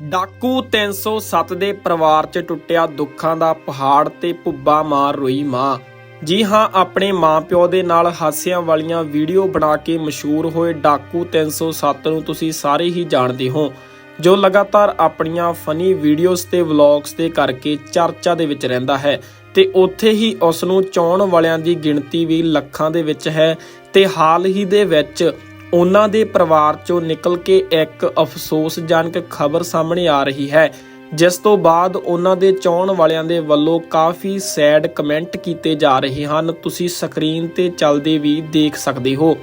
ਡਾਕੂ 307 ਦੇ ਪਰਿਵਾਰ 'ਚ ਟੁੱਟਿਆ ਦੁੱਖਾਂ ਦਾ ਪਹਾੜ ਤੇ ਭੁੱਬਾ ਮਾਰ ਰੋਈ ਮਾਂ। ਜੀ ਹਾਂ, ਆਪਣੇ ਮਾਪਿਓ ਦੇ ਨਾਲ ਹਾਸਿਆਂ ਵਾਲੀਆਂ ਵੀਡੀਓ ਬਣਾ ਕੇ ਮਸ਼ਹੂਰ ਹੋਏ ਡਾਕੂ 307 ਨੂੰ ਤੁਸੀਂ ਸਾਰੇ ਹੀ ਜਾਣਦੇ ਹੋ, ਜੋ ਲਗਾਤਾਰ ਆਪਣੀਆਂ ਫਨੀ ਵੀਡੀਓਜ਼ ਤੇ ਵਲੌਗਸ ਦੇ ਕਰਕੇ ਚਰਚਾ ਦੇ ਵਿੱਚ ਰਹਿੰਦਾ ਹੈ ਤੇ ਉੱਥੇ ਹੀ ਉਸ ਨੂੰ ਚਾਹਣ ਵਾਲਿਆਂ ਦੀ ਗਿਣਤੀ ਵੀ ਲੱਖਾਂ ਦੇ ਵਿੱਚ ਹੈ ਤੇ ਹਾਲ ਹੀ ਦੇ ਵਿੱਚ ਉਹਨਾਂ ਦੇ ਪਰਿਵਾਰ ਚੋਂ ਨਿਕਲ ਕੇ ਇੱਕ ਅਫਸੋਸਜਨਕ ਖਬਰ ਸਾਹਮਣੇ ਆ ਰਹੀ ਹੈ, ਜਿਸ ਤੋਂ ਬਾਅਦ ਉਹਨਾਂ ਦੇ ਚਾਹਣ ਵਾਲਿਆਂ ਦੇ ਵੱਲੋਂ ਕਾਫੀ ਸੈਡ ਕਮੈਂਟ ਕੀਤੇ ਜਾ ਰਹੇ ਹਨ। ਤੁਸੀਂ ਸਕਰੀਨ ਤੇ ਚੱਲਦੇ ਵੀ ਦੇਖ ਸਕਦੇ ਹੋ।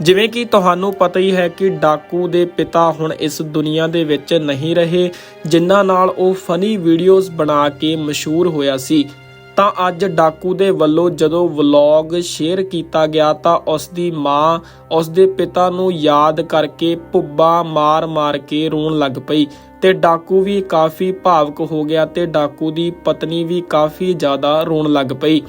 ਜਿਵੇਂ ਕਿ ਤੁਹਾਨੂੰ ਪਤਾ ਹੀ ਹੈ ਕਿ ਡਾਕੂ ਦੇ ਪਿਤਾ ਹੁਣ ਇਸ ਦੁਨੀਆ ਦੇ ਵਿੱਚ ਨਹੀਂ ਰਹੇ, ਜਿਨ੍ਹਾਂ ਨਾਲ ਉਹ ਫਨੀ ਵੀਡੀਓਜ਼ ਬਣਾ ਕੇ ਮਸ਼ਹੂਰ ਹੋਇਆ ਸੀ। ਤਾਂ ਅੱਜ ਡਾਕੂ ਦੇ ਵੱਲੋਂ ਜਦੋਂ ਵਲੌਗ ਸ਼ੇਅਰ ਕੀਤਾ ਗਿਆ ਤਾਂ ਉਸ ਦੀ ਮਾਂ ਉਸ ਦੇ ਪਿਤਾ ਨੂੰ ਯਾਦ ਕਰਕੇ ਭੁੱਬਾ ਮਾਰ-ਮਾਰ ਕੇ ਰੋਣ ਲੱਗ ਪਈ ਤੇ ਡਾਕੂ ਵੀ ਕਾਫੀ ਭਾਵਕ ਹੋ ਗਿਆ ਤੇ ਡਾਕੂ ਦੀ ਪਤਨੀ ਵੀ ਕਾਫੀ ਜ਼ਿਆਦਾ ਰੋਣ ਲੱਗ ਪਈ।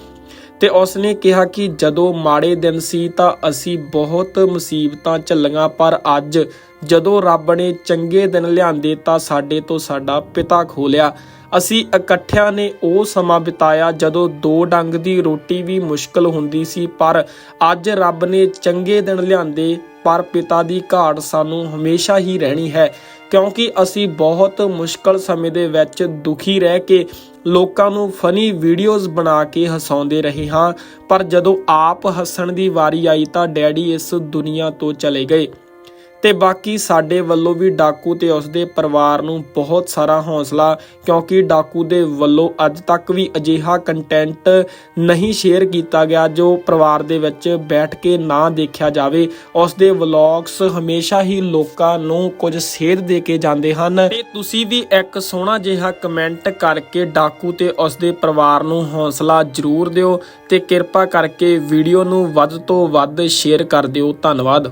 ਤੇ ਉਸ ਨੇ ਕਿਹਾ ਕਿ ਜਦੋਂ ਮਾੜੇ ਦਿਨ ਸੀ ਤਾਂ ਅਸੀਂ ਬਹੁਤ ਮੁਸੀਬਤਾਂ ਝੱਲੀਆਂ, ਪਰ ਅੱਜ ਜਦੋਂ ਰੱਬ ਨੇ ਚੰਗੇ ਦਿਨ ਲਿਆਂਦੇ ਤਾਂ ਸਾਡੇ ਤੋਂ ਸਾਡਾ ਪਿਤਾ ਖੋਲਿਆ ਅਸੀਂ ਇਕੱਠਿਆਂ ਨੇ ਉਹ ਸਮਾਂ ਬਿਤਾਇਆ ਜਦੋਂ ਦੋ ਡੰਗ ਦੀ ਰੋਟੀ ਵੀ ਮੁਸ਼ਕਲ ਹੁੰਦੀ ਸੀ, ਪਰ ਅੱਜ ਰੱਬ ਨੇ ਚੰਗੇ ਦਿਨ ਲਿਆਂਦੇ, ਪਰ ਪਿਤਾ ਦੀ ਘਾਟ ਸਾਨੂੰ ਹਮੇਸ਼ਾ ਹੀ ਰਹਿਣੀ ਹੈ, ਕਿਉਂਕਿ ਅਸੀਂ ਬਹੁਤ ਮੁਸ਼ਕਲ ਸਮੇਂ ਦੇ ਵਿੱਚ ਦੁਖੀ ਰਹਿ ਕੇ ਲੋਕਾਂ ਨੂੰ ਫਨੀ ਵੀਡੀਓਜ਼ ਬਣਾ ਕੇ ਹਸਾਉਂਦੇ ਰਹੇ ਹਾਂ, ਪਰ ਜਦੋਂ ਆਪ ਹੱਸਣ ਦੀ ਵਾਰੀ ਆਈ ਤਾਂ ਡੈਡੀ ਇਸ ਦੁਨੀਆ ਤੋਂ ਚਲੇ ਗਏ। ਤੇ ਬਾਕੀ ਸਾਡੇ ਵੱਲੋਂ ਵੀ ਡਾਕੂ ਤੇ ਉਸਦੇ ਪਰਿਵਾਰ ਨੂੰ ਬਹੁਤ ਸਾਰਾ ਹੌਸਲਾ, ਕਿਉਂਕਿ ਡਾਕੂ ਦੇ ਵੱਲੋਂ ਅੱਜ ਤੱਕ ਵੀ ਅਜਿਹਾ ਕੰਟੈਂਟ ਨਹੀਂ ਸ਼ੇਅਰ ਕੀਤਾ ਗਿਆ ਜੋ ਪਰਿਵਾਰ ਦੇ ਵਿੱਚ ਬੈਠ ਕੇ ਨਾ ਦੇਖਿਆ ਜਾਵੇ। ਉਸਦੇ ਵਲੌਗਸ ਹਮੇਸ਼ਾ ਹੀ ਲੋਕਾਂ ਨੂੰ ਕੁਝ ਸੇਧ ਦੇ ਕੇ ਜਾਂਦੇ ਹਨ। ਤੇ ਤੁਸੀਂ ਵੀ ਇੱਕ ਸੋਹਣਾ ਜਿਹਾ ਕਮੈਂਟ ਕਰਕੇ ਡਾਕੂ ਤੇ ਉਸਦੇ ਪਰਿਵਾਰ ਨੂੰ ਹੌਸਲਾ ਜ਼ਰੂਰ ਦਿਓ ਤੇ ਕਿਰਪਾ ਕਰਕੇ ਵੀਡੀਓ ਨੂੰ ਵੱਧ ਤੋਂ ਵੱਧ ਸ਼ੇਅਰ ਕਰ ਦਿਓ। ਧੰਨਵਾਦ।